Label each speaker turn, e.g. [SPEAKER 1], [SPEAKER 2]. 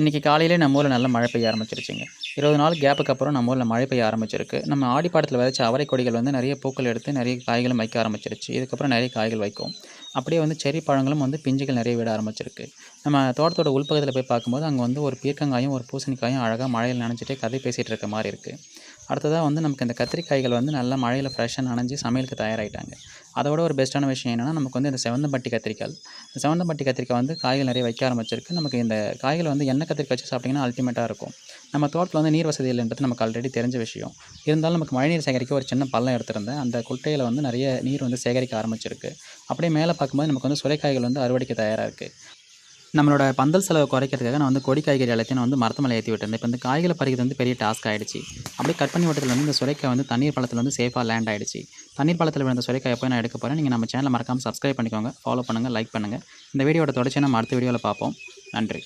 [SPEAKER 1] இன்றைக்கி காலையிலே நம்ம ஊரில் நல்ல மழை பெய்ய ஆரம்பிச்சிருச்சுங்க. இருபது நாள் கேப்புக்கு அப்புறம் நம்ம ஊரில் மழை பெய்ய ஆரம்பிச்சிருக்கு. நம்ம ஆடிப்பாடத்தில் விதைச்ச அவரை கொடிகள் வந்து நிறைய பூக்கள் எடுத்து நிறைய காய்களும் வைக்க ஆரம்பிச்சிருச்சு. இதுக்கப்புறம் நிறைய காய்கள் வைக்கும். அப்படியே வந்து செரி பழங்களும் வந்து பிஞ்சுகள் நிறைய விட ஆரம்பிச்சிருக்கு. நம்ம தோட்டத்தோட உள்பகுதியில் போய் பார்க்கும்போது அங்கே வந்து ஒரு பீர்க்கங்காயும் ஒரு பூசணிக்காயும் அழகாக மழையில் நனைஞ்சிட்டே கதை பேசிகிட்டு இருக்க மாதிரி இருக்குது அடுத்ததாக வந்து நமக்கு இந்த கத்திரிக்காய்கள் வந்து நல்லா மழையில் ஃப்ரெஷ்ஷாக நனைஞ்சு சமையலுக்கு தயாராகிட்டாங்க அதோட ஒரு பெஸ்ட்டான விஷயம் என்னென்னா நமக்கு வந்து இந்த செவந்தம்பட்டி கத்திரிக்காய். இந்த செவந்தம்பட்டி கத்திரிக்காய் வந்து காய்கள் நிறைய வைக்க ஆரம்பிச்சிருக்கு. நமக்கு இந்த காய்கள் வந்து எண்ணெய் கத்திரிக்காய் வச்சு சாப்பிட்டிங்கன்னா அல்டிமேட்டாக இருக்கும். நம்ம தோட்டத்தில் வந்து நீர் வசதி இல்லைன்றது நமக்கு ஆல்ரெடி தெரிஞ்ச விஷயம். இருந்தாலும் நமக்கு மழைநீர் சேகரிக்க ஒரு சின்ன பள்ளம் எடுத்திருந்தேன். அந்த குட்டையில் வந்து நிறைய நீர் வந்து சேகரிக்க ஆரம்பிச்சிருக்கு. அப்படியே மேலே பார்க்கும்போது நமக்கு வந்து சுரைக்காய்கள் வந்து அறுவடைக்கு தயாராக இருக்குது நம்மளோட பந்தல் செலவை குறைக்கிறதுக்காக நான் வந்து கொடி காய்கறி எல்லாத்தையும் நான் வந்து மரத்து மேலே ஏற்றி விட்டேன் இப்போ இந்த காய்களை பறிக்கிறது வந்து பெரிய டாஸ்க் ஆகிடுச்சு அப்படியே கட் பண்ணி விட்டதுல வந்து இந்த சுரைக்காய் வந்து தண்ணீர் பழத்தில் வந்து சேஃபாக லேண்ட் ஆகிடுச்சு தண்ணீர் பழத்தில் விழுந்த சுரைக்காய் போய் நான் எடுக்க போகிறேன் நீங்கள் நம்ம சேனலை மறக்காமல் சப்ஸ்கிரைப் பண்ணிக்கோங்க. ஃபாலோ பண்ணுங்கள் லைக் பண்ணுங்கள் இந்த வீடியோட தொடர்ச்சி நம்ம அடுத்த வீடியோவில் பார்ப்போம். நன்றி.